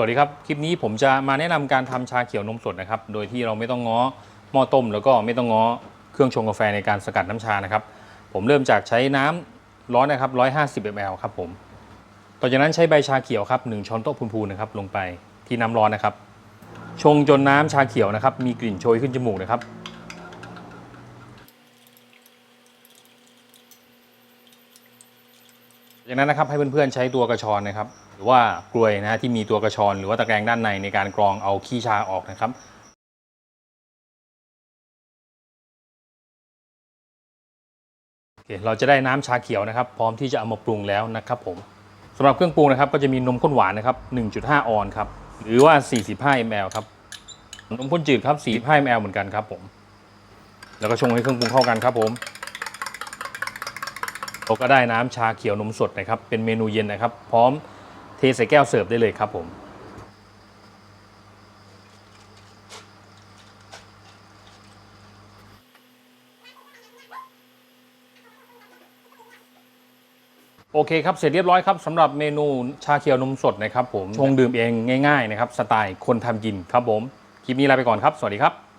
วัสดีครับ คลิปนี้ผมจะมาแนะนำการทำชาเขียวนมสดนะครับ โดยที่เราไม่ต้องง้อหม้อต้ม แล้วก็ไม่ต้องง้อเครื่องชงกาแฟในการสกัดน้ำชานะครับ ผมเริ่มจากใช้น้ำร้อนนะครับ150 ml ครับผม ต่อจากนั้นใช้ใบชาเขียวครับ1ช้อนโต๊ะพูนๆนะครับลงไปที่น้ำร้อนนะครับ ชงจนน้ำชาเขียวนะครับมีกลิ่นโชยขึ้นจมูกนะครับ จากนั้นนะครับให้เพื่อนๆใช้ตัวกระชอนนะครับ หรือว่ากลวยนะที่มีตัวกระชอนหรือว่าตะแกรงด้านในในการกรองเอาขี้ชาออกนะครับโอเคเราจะได้น้ำชาเขียวนะครับ พร้อมที่จะเอามาปรุงแล้วนะครับผมสำหรับเครื่องปรุงนะครับ ก็จะมีนมข้นหวานนะครับ 1.5 ออนซ์ครับหรือว่า 45 ml ครับนมข้นจืดครับ45 ml เหมือนกันครับผม แล้วก็ชงให้เครื่องปรุงเข้ากันครับผม เราก็ได้น้ำชาเขียวนมสดนะครับ เป็นเมนูเย็นนะครับ พร้อมเทใส่แก้วเสิร์ฟได้เลยครับผมโอเคครับ เสร็จเรียบร้อยครับสำหรับเมนูชาเขียวนมสดนะครับผมชงดื่มเองง่ายๆนะครับ สไตล์คนทำกินครับผม คลิปนี้ลาไปก่อนครับ สวัสดีครับ